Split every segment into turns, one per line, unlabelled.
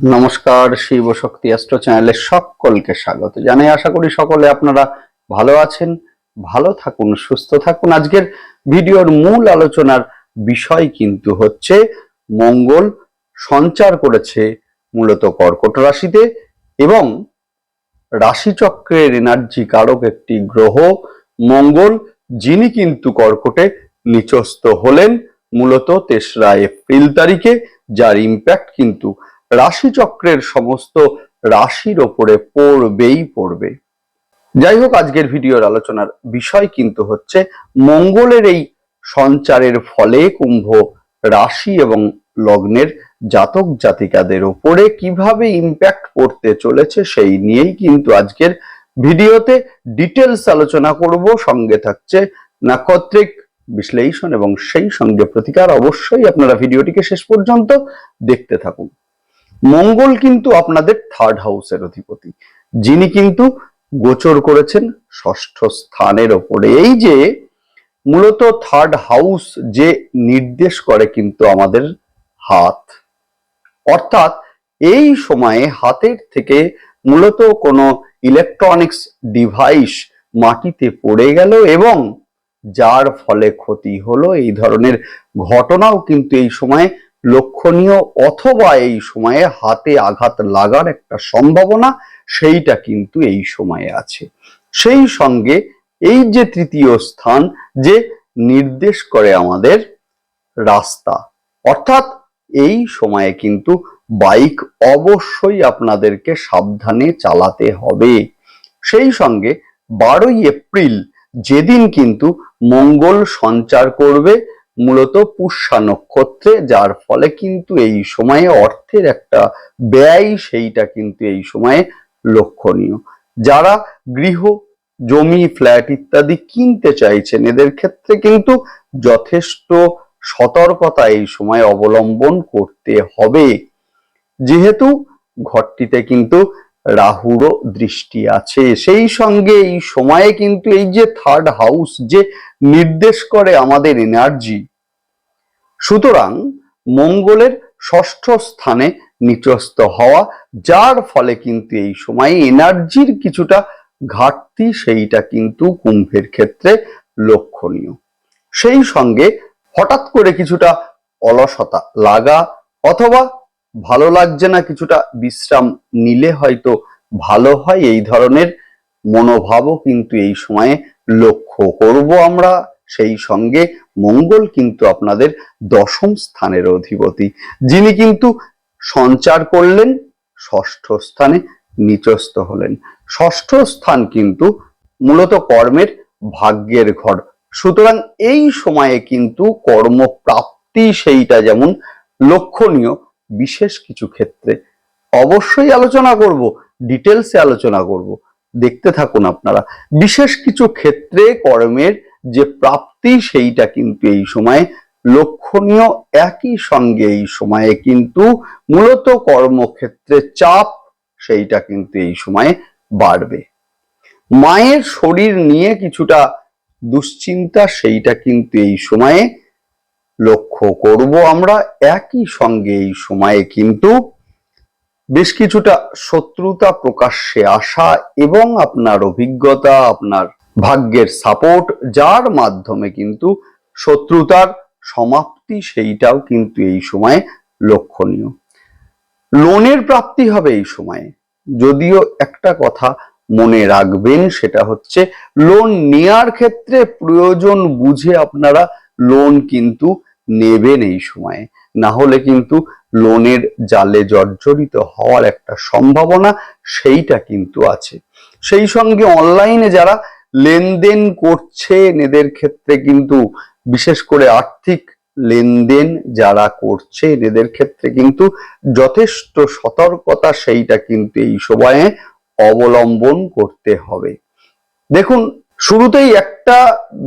নমস্কার, শিব শক্তি অ্যাস্ট্রো চ্যানেলে সকলকে স্বাগত জানাই। আশা করি সকলে আপনারা ভালো আছেন, ভালো থাকুন, সুস্থ থাকুন। আজকের ভিডিওর মূল আলোচনার বিষয় কিন্তু হচ্ছে মঙ্গল সঞ্চার করেছে মূলত কর্কট রাশিতে এবং রাশিচক্রের এনার্জি কারক একটি গ্রহ মঙ্গল, যিনি কিন্তু কর্কটে নিচস্থ হলেন মূলত তেসরা এপ্রিল তারিখে, যার ইম্প্যাক্ট কিন্তু রাশিচক্রের সমস্ত রাশির ওপরে পড়বেই পড়বে। যাই হোক, আজকের ভিডিওর আলোচনার বিষয় কিন্তু হচ্ছে মঙ্গলের এই সঞ্চারের ফলে কুম্ভ রাশি এবং লগ্নের জাতক জাতিকাদের উপরে কীভাবে ইম্প্যাক্ট পড়তে চলেছে সেই নিয়েই কিন্তু আজকের ভিডিওতে ডিটেলস আলোচনা করব। সঙ্গে থাকছে নাক্ষত্রিক বিশ্লেষণ এবং সেই সঙ্গে প্রতিকার। অবশ্যই আপনারা ভিডিওটিকে শেষ পর্যন্ত দেখতে থাকুন। মঙ্গল কিন্তু আপনাদের থার্ড হাউসের অধিপতি। যিনি কিন্তু গোচর করেছেন ষষ্ঠ স্থানের ওপরে। এই যে মূলত থার্ড হাউস যে নির্দেশ করে কিন্তু আমাদের হাত, অর্থাৎ এই সময়ে হাতের থেকে মূলত কোনো ইলেকট্রনিক্স ডিভাইস মাটিতে পড়ে গেল এবং যার ফলে ক্ষতি হলো। এই ধরনের ঘটনাও কিন্তু এই সময়ে লক্ষণীয় অথবা এই সময়ে হাতে আঘাত লাগার একটা সম্ভাবনা সেইটা কিন্তু এই সময়ে আছে। সেই সঙ্গে এই যে তৃতীয় স্থান যে নির্দেশ করে আমাদের রাস্তা, অর্থাৎ এই সময়ে কিন্তু বাইক অবশ্যই আপনাদেরকে সাবধানে চালাতে হবে। সেই সঙ্গে বারোই এপ্রিল যেদিন কিন্তু মঙ্গল সঞ্চার করবে মূলত পুষ্যা নক্ষত্রে যার ফলে কিন্তু এই সময়ে অর্থের একটা ব্যয় সেইটা কিন্তু এই সময়ে লক্ষণীয়। যারা গৃহ, জমি, ফ্ল্যাট ইত্যাদি কিনতে চাইছেন, এদের ক্ষেত্রে কিন্তু যথেষ্ট সতর্কতা এই সময় অবলম্বন করতে হবে। যেহেতু ঘরটিতে কিন্তু রাহুরও দৃষ্টি আছে, সেই সঙ্গে এই সময়ে কিন্তু এই যে থার্ড হাউস যে নির্দেশ করে আমাদের এনার্জি সুতরাং মঙ্গলের ষষ্ঠ স্থানে নিচস্থ হওয়া, যার ফলে কিন্তু এই সময়ে এনার্জির কিছুটা ঘাটতি, সেইটা কিন্তু কুম্ভের ক্ষেত্রে লক্ষণীয়। সেই সঙ্গে হঠাৎ করে কিছুটা অলসতা লাগা অথবা ভালো লাগছে না, কিছুটা বিশ্রাম নিলে হয়তো ভালো হয়, এই ধরনের মনোভাবও কিন্তু এই সময়ে লক্ষ্য করব আমরা। সেই সঙ্গে মঙ্গল কিন্তু আপনাদের দশম স্থানের অধিপতি। যিনি কিন্তু সঞ্চার করলেন, ষষ্ঠ স্থানে নিচস্থ হলেন। ষষ্ঠ স্থান কিন্তু মূলত কর্মের ভাগ্যের ঘর। সুতরাং এই সময়ে কিন্তু কর্মপ্রাপ্তি সেইটা যেমন লক্ষণীয়, বিশেষ কিছু ক্ষেত্রে। অবশ্যই আলোচনা করব, ডিটেলসে আলোচনা করব। দেখতে থাকুন আপনারা। বিশেষ কিছু ক্ষেত্রে কর্মের যে প্রাপ্তি সেইটা কিন্তু এই সময়ে লক্ষণীয়, একই সঙ্গে এই সময়ে কিন্তু মূলত কর্মক্ষেত্রে চাপ সেইটা কিন্তু এই সময়ে বাড়বে। মায়ের শরীর নিয়ে কিছুটা দুশ্চিন্তা সেইটা কিন্তু এই সময়ে লক্ষ্য করব আমরা। একই সঙ্গে এই সময়ে কিন্তু বেশ কিছুটা শত্রুতা প্রকাশ্যে আসা এবং আপনার অভিজ্ঞতা, আপনার ভাগ্যের সাপোর্ট যার মাধ্যমে কিন্তু শত্রুতার সমাপ্তি সেইটাও কিন্তু এই সময়ে লক্ষণীয়। লোনের প্রাপ্তি হবে এই সময়ে। যদিও একটা কথা মনে রাখবেন, সেটা হচ্ছে লোন নেয়ার ক্ষেত্রে প্রয়োজন বুঝে আপনারা লোন কিন্তু নেবেন এই সময়ে। না হলে কিন্তু লোনের জালে জর্জরিত হওয়ার একটা সম্ভাবনা সেইটা কিন্তু আছে। সেই সঙ্গে অনলাইনে যারা লেনদেন করছেন এদের ক্ষেত্রে কিন্তু বিশেষ করে আর্থিক লেনদেন যারা করছে এদের ক্ষেত্রে কিন্তু যথেষ্ট সতর্কতা সেইটা কিন্তু এই সময়ে অবলম্বন করতে হবে। দেখুন, শুরুতেই একটা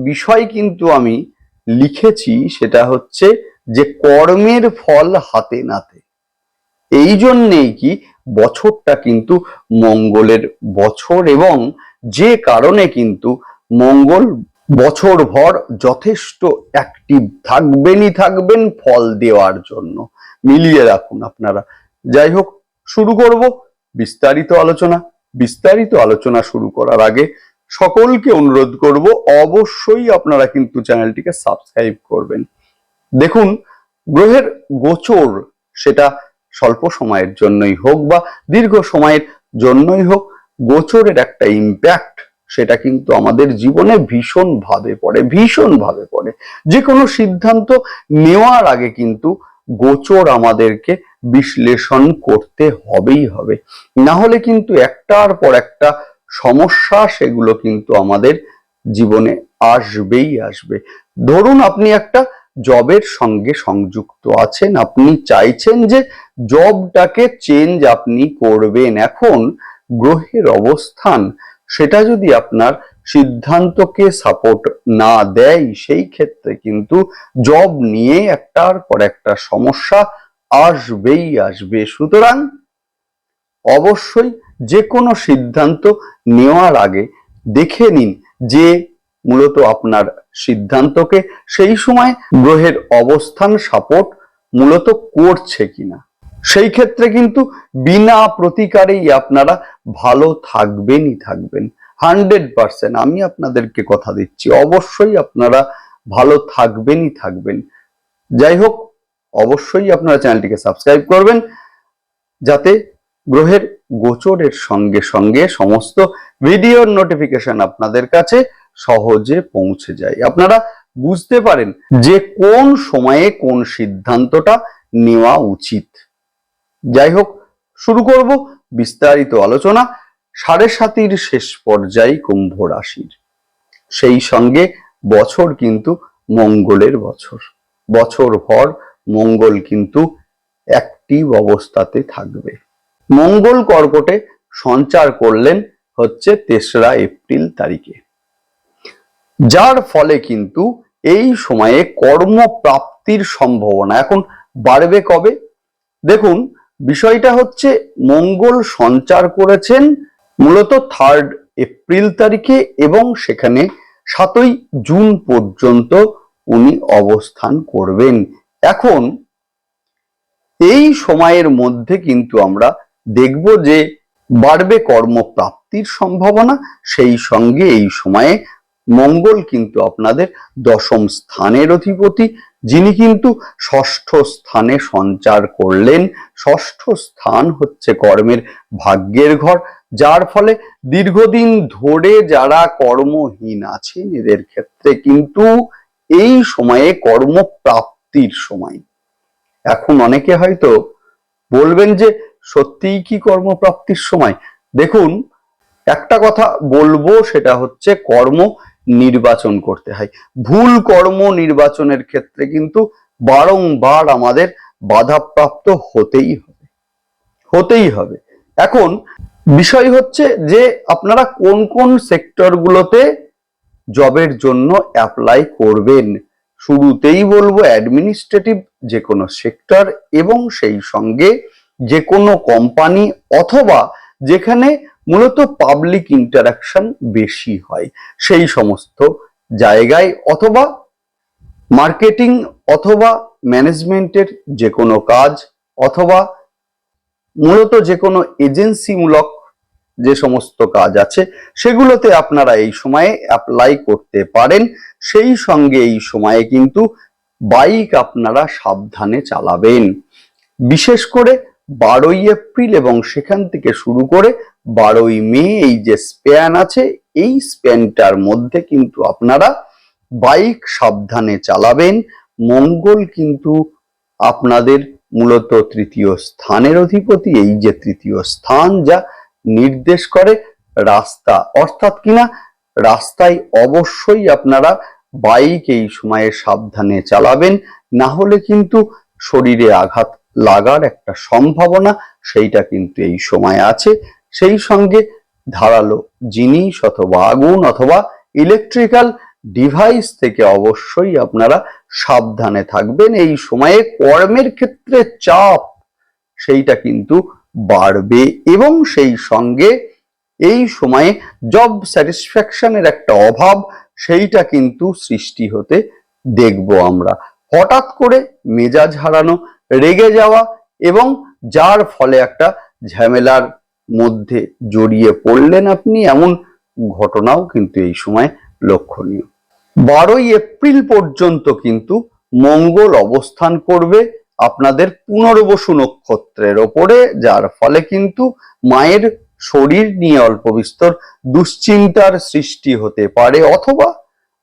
বিষয় কিন্তু আমি লিখেছি, সেটা হচ্ছে যে কর্মের ফল হাতে নাতে। এই জন্যেই কি বছরটা কিন্তু মঙ্গলের বছর এবং যে কারণে কিন্তু মঙ্গল বছর ভর যথেষ্ট অ্যাক্টিভ থাকবেনই থাকবেন ফল দেওয়ার জন্য। মিলিয়ে রাখুন আপনারা। যাই হোক, শুরু করব বিস্তারিত আলোচনা। বিস্তারিত আলোচনা শুরু করার আগে সকলকে অনুরোধ করব, অবশ্যই আপনারা কিন্তু চ্যানেলটিকে সাবস্ক্রাইব করবেন। দেখুন, গ্রহের গোচর সেটা স্বল্প সময়ের জন্যই হোক বা দীর্ঘ সময়ের জন্যই হোক গোচরের একটা ইম্প্যাক্ট সেটা কিন্তু আমাদের জীবনে ভীষণ ভাবে পড়ে ভীষণ ভাবে পড়ে। যে কোনো সিদ্ধান্ত নেওয়ার আগে কিন্তু গোচর আমাদেরকে বিশ্লেষণ করতে হবেই হবে। না হলে কিন্তু একটার পর একটা সমস্যা সেগুলো কিন্তু আমাদের জীবনে আসবেই আসবে। ধরুন আপনি একটা জবের সঙ্গে সংযুক্ত আছেন, আপনি চাইছেন যে জবটাকে চেঞ্জ আপনি করবেন। এখন গ্রহের অবস্থান, সেটা যদি আপনার সিদ্ধান্তকে সাপোর্ট না দেয়, সেই ক্ষেত্রে কিন্তু জব নিয়ে একটার পর একটা সমস্যা আসবেই আসবে। সুতরাং অবশ্যই যে কোনো সিদ্ধান্ত নেওয়ার আগে দেখে নিন যে মূলত আপনার সিদ্ধান্তকে সেই সময় গ্রহের অবস্থান সাপোর্ট মূলত করছে কিনা। সেই ক্ষেত্রে কিন্তু বিনা প্রতিকারেই আপনারা ভালো থাকবেনই থাকবেন। হান্ড্রেড পার্সেন্ট আমি আপনাদেরকে কথা দিচ্ছি, অবশ্যই আপনারা ভালো থাকবেনই থাকবেন। যাই হোক, অবশ্যই আপনারা চ্যানেলটিকে সাবস্ক্রাইব করবেন, যাতে গ্রহের গোচরের সঙ্গে সঙ্গে সমস্ত ভিডিওর নোটিফিকেশন আপনাদের কাছে সহজে পৌঁছে যায়। আপনারা বুঝতে পারেন যে কোন সময়ে কোন সিদ্ধান্তটা নেওয়া উচিত। যাই হোক শুরু করব বিস্তারিত আলোচনা সাড়ে সাতির শেষ পর্যায়ে কুম্ভ রাশির। সেই সঙ্গে বছর কিন্তু মঙ্গলের বছর। বছর ভর মঙ্গল কিন্তু অ্যাক্টিভ অবস্থাতে থাকবে। মঙ্গল কর্কটে সঞ্চার করলেন হচ্ছে তেসরা এপ্রিল তারিখে। যার ফলে কিন্তু এই সময়ে কর্মপ্রাপ্তির সম্ভাবনা এখন বাড়বে কবে? দেখুন বিষয়টা হচ্ছে মঙ্গল সঞ্চার করেছেন মূলত থার্ড এপ্রিল তারিখে এবং সেখানে সাতই জুন পর্যন্ত উনি অবস্থান করবেন। এখন এই সময়ের মধ্যে কিন্তু আমরা দেখব যে বাড়বে কর্মপ্রাপ্তির সম্ভাবনা, সেই সঙ্গে এই সময়ে মঙ্গল কিন্তু আপনাদের দশম স্থানের অধিপতি যিনি কিন্তু ষষ্ঠ স্থানে সঞ্চার করলেন। ষষ্ঠ স্থান হচ্ছে কর্মের ভাগ্যের ঘর, যার ফলে দীর্ঘদিন ধরে যারা কর্মহীন আছেন, এদের ক্ষেত্রে কিন্তু এই সময়ে কর্মপ্রাপ্তির সময়। এখন অনেকে হয়তো বলবেন যে, সত্যিই কি কর্মপ্রাপ্তির সময়? দেখুন, একটা কথা বলব, সেটা হচ্ছে কর্ম নির্বাচন করতে হয়। ভুল কর্ম নির্বাচনের ক্ষেত্রে কিন্তু বারংবার আমাদের বাধাপ্রাপ্ত হতেই হবে। হতেই হবে। এখন বিষয় হচ্ছে যে আপনারা কোন কোন সেক্টরগুলোতে জবের জন্য অ্যাপ্লাই করবেন? শুরুতেই বলব অ্যাডমিনিস্ট্রেটিভ যে কোনো সেক্টর এবং সেই সঙ্গে যে কোনো কোম্পানি অথবা যেখানে মূলত পাবলিক ইন্টারাকশন বেশি হয়। সেই সমস্ত জায়গায় অথবা মার্কেটিং অথবা ম্যানেজমেন্টের যে কোনো কাজ অথবা মূলত যে কোনো এজেন্সিমূলক যে সমস্ত কাজ আছে, সেগুলোতে আপনারা এই সময়ে অ্যাপ্লাই করতে পারেন। সেই সঙ্গে এই সময়ে কিন্তু বাইক আপনারা সাবধানে চালাবেন। বিশেষ করে বারোই এপ্রিল এবং সেখান থেকে শুরু করে বারোই মে এই যে স্প্যান আছে, এই স্প্যানটার মধ্যে কিন্তু আপনারা বাইক সাবধানে চালাবেন। মঙ্গল কিন্তু আপনাদের মূলত তৃতীয় স্থানের অধিপতি, এই যে তৃতীয় স্থান যা নির্দেশ করে রাস্তা। অর্থাৎ কিনা, রাস্তায় অবশ্যই আপনারা বাইক এই সময়ে সাবধানে চালাবেন, না হলে কিন্তু শরীরে আঘাত লাগার একটা সম্ভাবনা সেইটা কিন্তু এই সময় আছে। সেই সঙ্গে ধারালো জিনিস অথবা আগুন অথবা ইলেকট্রিক্যাল ডিভাইস থেকে অবশ্যই আপনারা সাবধানে থাকবেন। এই সময়ে কর্মের ক্ষেত্রে চাপ সেইটা কিন্তু বাড়বে এবং সেই সঙ্গে এই সময়ে জব স্যাটিসফ্যাকশনের একটা অভাব সেইটা কিন্তু সৃষ্টি হতে দেখব আমরা। হঠাৎ করে মেজাজ হারানো রেগে যাওয়া এবং যার ফলে একটা ঝামেলার মধ্যে জড়িয়ে পড়লেন আপনি, এমন ঘটনাও কিন্তু এই সময় লক্ষণীয়। বারোই এপ্রিল পর্যন্ত কিন্তু মঙ্গল অবস্থান করবে আপনাদের পুনর্বসু নক্ষত্রের ওপরে, যার ফলে কিন্তু মায়ের শরীর নিয়ে অল্প বিস্তর দুশ্চিন্তার সৃষ্টি হতে পারে অথবা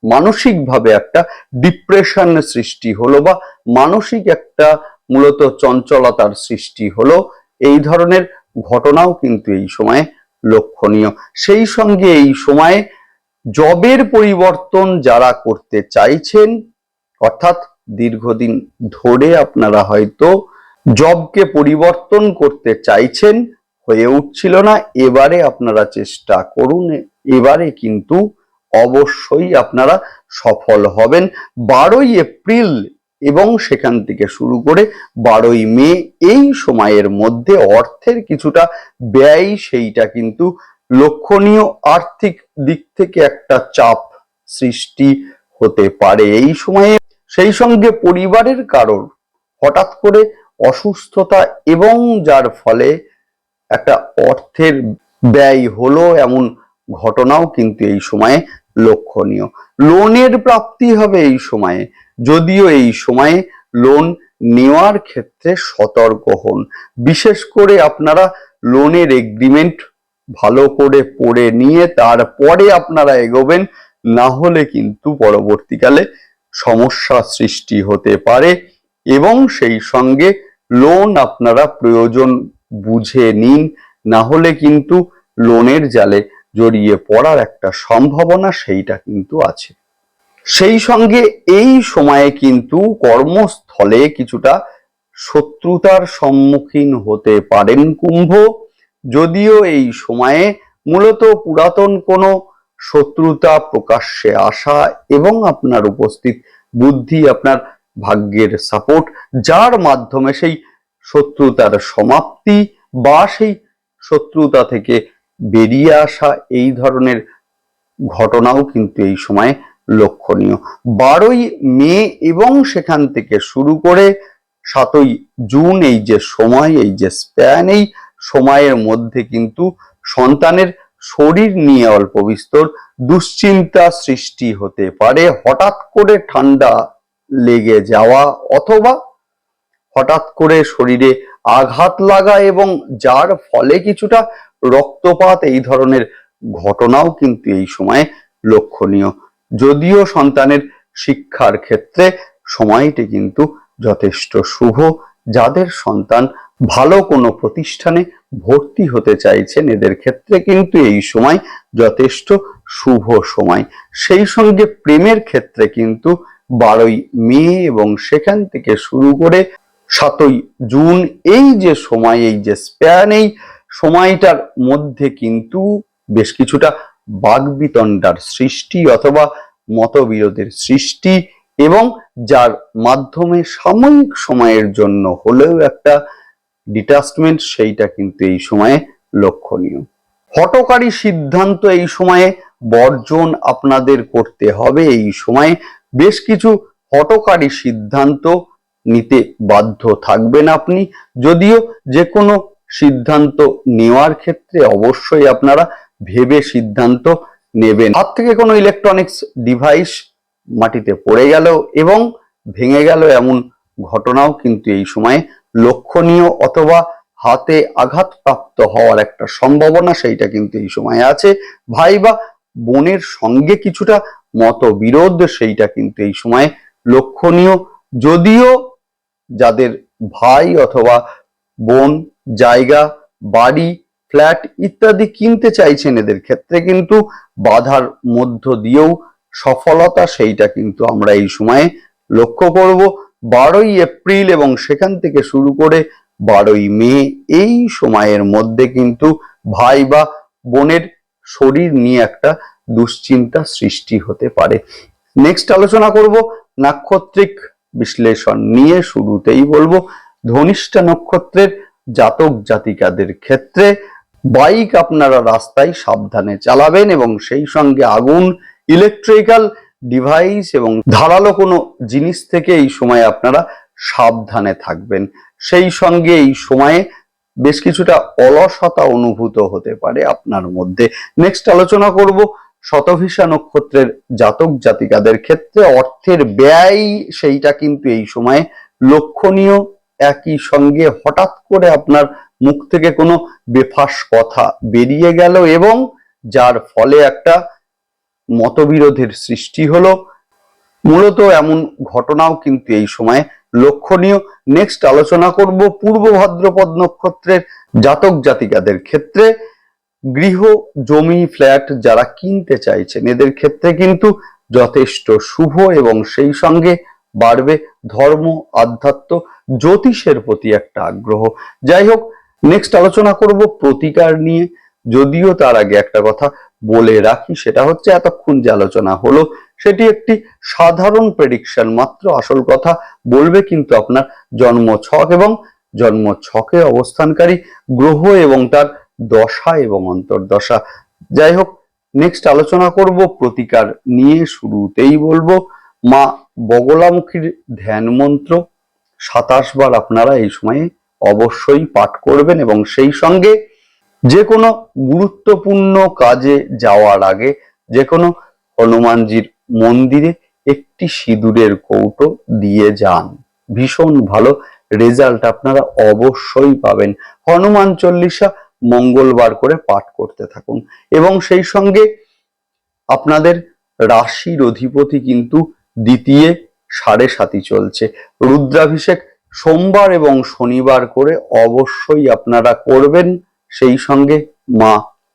মানসিকভাবে একটা ডিপ্রেশন সৃষ্টি হলো বা মানসিক একটা মূলত চঞ্চলতার সৃষ্টি হলো। এই ধরনের ঘটনাও কিন্তু এই সময়ে লক্ষণীয়। সেই সঙ্গে এই সময়ে জবের পরিবর্তন যারা করতে চাইছেন, অর্থাৎ দীর্ঘদিন ধরে আপনারা হয়তো জবকে পরিবর্তন করতে চাইছেন, হয়ে উঠছিল না, এবারে আপনারা চেষ্টা করুন, এবারে কিন্তু অবশ্যই আপনারা সফল হবেন। বারোই এপ্রিল এবং সেখান থেকে শুরু করে বারোই মে এই সময়ের মধ্যে অর্থের কিছুটা ব্যয় সেইটা কিন্তু লক্ষণীয় আর্থিক দিক থেকে একটা চাপ সৃষ্টি হতে পারে। এই সময়ে সেই সঙ্গে পরিবারের কারোর হঠাৎ করে অসুস্থতা এবং যার ফলে একটা অর্থের ব্যয় হলো এমন ঘটনাও কিন্তু এই সময়ে লক্ষণীয়। লোনের প্রাপ্তি হবে এই সময়ে। যদিও এই সময়ে লোন নেওয়ার ক্ষেত্রে সতর্ক হন। বিশেষ করে আপনারা লোনের এগ্রিমেন্ট ভালো করে পড়ে নিয়ে তারপরে আপনারা এগোবেন, না হলে কিন্তু পরবর্তীকালে সমস্যা সৃষ্টি হতে পারে এবং সেই সঙ্গে লোন আপনারা প্রয়োজন বুঝে নিন, না হলে কিন্তু লোনের জালে জড়িয়ে পড়ার একটা সম্ভাবনা সেইটা কিন্তু আছে। সেই সঙ্গে এই সময়ে কিন্তু কর্মস্থলে কিছুটা শত্রুতার সম্মুখীন হতে পারেন কুম্ভ। যদিও এই সময়ে মূলত পুরাতন কোনো শত্রুতা প্রকাশ্যে আসা এবং আপনার উপস্থিত বুদ্ধি, আপনার ভাগ্যের সাপোর্ট যার মাধ্যমে সেই শত্রুতার সমাপ্তি বা সেই শত্রুতা থেকে বেরিয়ে আসা এই ধরনের ঘটনাও কিন্তু এই সময়ে লক্ষণীয়। বারোই মে এবং সেখান থেকে শুরু করে সাতই জুন, এই যে সময়, এই যে স্প্যান এই সময়ের মধ্যে কিন্তু সন্তানের শরীর নিয়ে অল্প বিস্তর দুশ্চিন্তা সৃষ্টি হতে পারে। হঠাৎ করে ঠান্ডা লেগে যাওয়া অথবা হঠাৎ করে শরীরে আঘাত লাগা এবং যার ফলে কিছুটা রক্তপাত, এই ধরনের ঘটনাও কিন্তু এই সময়ে লক্ষণীয়। যদিও সন্তানের শিক্ষার ক্ষেত্রে সময়টি কিন্তু যথেষ্ট শুভ। যাদের সন্তান ভালো কোনো প্রতিষ্ঠানে ভর্তি হতে চাইছেন, এদের ক্ষেত্রে কিন্তু এই সময় যথেষ্ট শুভ সময়। সেই সঙ্গে প্রেমের ক্ষেত্রে কিন্তু বারোই মে এবং সেখান থেকে শুরু করে সাতই জুন, এই যে সময়, এই যে স্প্যান এই সময়টার মধ্যে কিন্তু বেশ কিছুটা বাগবিতণ্ডার সৃষ্টি অথবা মতবিরোধের সৃষ্টি এবং যার মাধ্যমে সাময়িক সময়ের জন্য হলেও একটা ডিটাচমেন্ট সেইটা কিন্তু এই সময়ে লক্ষণীয়। হটকারী সিদ্ধান্ত এই সময়ে বর্জন আপনাদের করতে হবে। এই সময়ে বেশ কিছু হটকারী সিদ্ধান্ত নিতে বাধ্য থাকবেন আপনি। যদিও যে কোনো সিদ্ধান্ত নেওয়ার ক্ষেত্রে অবশ্যই আপনারা ভেবে সিদ্ধান্ত নেবেন। হাত থেকে কোনো ইলেকট্রনিক্স ডিভাইস মাটিতে পড়ে গেল এবং ভেঙে গেল এমন ঘটনাও কিন্তু এই সময়ে লক্ষণীয় অথবা হাতে আঘাতপ্রাপ্ত হওয়ার একটা সম্ভাবনা সেইটা কিন্তু এই সময়ে আছে। ভাই বা বোনের সঙ্গে কিছুটা মতবিরোধ সেইটা কিন্তু এই সময়ে লক্ষণীয়। যদিও যাদের ভাই অথবা বোন, জায়গা, বাড়ি ফ্ল্যাট ইত্যাদি কিনতে চাইছেন এদের ক্ষেত্রে কিন্তু বাধার মধ্য দিয়েও সফলতা সেইটা কিন্তু আমরা এই সময়ে লক্ষ্য করব। বারোই এপ্রিল এবং সেখান থেকে শুরু করে বারোই মে এই সময়ের মধ্যে কিন্তু ভাই বা বোনের শরীর নিয়ে একটা দুশ্চিন্তা সৃষ্টি হতে পারে। নেক্সট আলোচনা করব, নাক্ষত্রিক বিশ্লেষণ নিয়ে শুরুতেই বলব, ধনিষ্ঠা নক্ষত্রের জাতক জাতিকাদের ক্ষেত্রে বাইক আপনারা রাস্তায় সাবধানে চালাবেন এবং সেই সঙ্গে আগুন ইলেকট্রিক্যাল ডিভাইস এবং ধারালো কোনো জিনিস থেকে এই সময় আপনারা সাবধানে থাকবেন। সেই সঙ্গে এই সময়ে বেশ কিছুটা অলসতা অনুভূত হতে পারে আপনার মধ্যে। নেক্সট আলোচনা করব শতভিসা নক্ষত্রের জাতক জাতিকাদের ক্ষেত্রে অর্থের ব্যয় সেইটা কিন্তু এই সময়ে লক্ষণীয়। একই সঙ্গে হঠাৎ করে আপনার মুখ থেকে কোনো বেফাস কথা বেরিয়ে গেল এবং যার ফলে একটা মতবিরোধের সৃষ্টি হলো। মূলত এমন ঘটনাও কিন্তু এই সময়ে লক্ষণীয়। নেক্সট আলোচনা করব পূর্ব ভাদ্রপদ নক্ষত্রের জাতক জাতিকাদের ক্ষেত্রে। গৃহ, জমি, ফ্ল্যাট যারা কিনতে চাইছেন, এদের ক্ষেত্রে কিন্তু যথেষ্ট শুভ এবং সেই সঙ্গে বাড়বে। ধর্ম, আধ্যাত্ম, জ্যোতিষের প্রতি একটা আগ্রহ। যাই হোক নেক্সট আলোচনা করব প্রতিকার নিয়ে। যদিও তার আগে একটা কথা বলে রাখি, সেটা হচ্ছে এতক্ষণ যে আলোচনা হলো, সেটি একটি সাধারণ প্রেডিকশন মাত্র আসল কথা বলবে কিন্তু আপনার জন্ম ছক এবং জন্ম ছকে অবস্থানকারী গ্রহ এবং তার দশা এবং অন্তর্দশা। যাই হোক নেক্সট আলোচনা করব প্রতিকার নিয়ে, শুরুতেই বলব মা বগলামুখীর ধ্যান মন্ত্র সাতাশ বার আপনারা এই সময়ে অবশ্যই পাঠ করবেন এবং সেই সঙ্গে যে কোনো গুরুত্বপূর্ণ কাজে যাওয়ার আগে যে কোনো হনুমানজির মন্দিরে একটি সিঁদুরের কৌটো দিয়ে যান। ভীষণ ভালো রেজাল্ট আপনারা অবশ্যই পাবেন। হনুমান চল্লিশা মঙ্গলবার করে পাঠ করতে থাকুন। এবং সেই সঙ্গে আপনাদের রাশির অধিপতি কিন্তু দ্বিতীয় সাড়ে সাতি চলছে। রুদ্রাভিষেক সোমবার এবং শনিবার করে অবশ্যই আপনারা করবেন। সেই সঙ্গে মা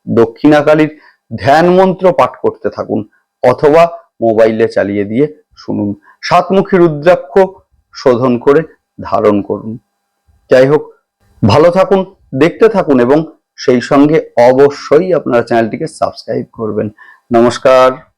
দক্ষিণাকালীর ধ্যান মন্ত্র পাঠ করতে থাকুন অথবা মোবাইলে চালিয়ে দিয়ে শুনুন। সাতমুখী রুদ্রাক্ষ শোধন করে ধারণ করুন। যাই হোক, ভালো থাকুন, দেখতে থাকুন এবং সেই সঙ্গে অবশ্যই আপনারা চ্যানেলটিকে সাবস্ক্রাইব করবেন। নমস্কার।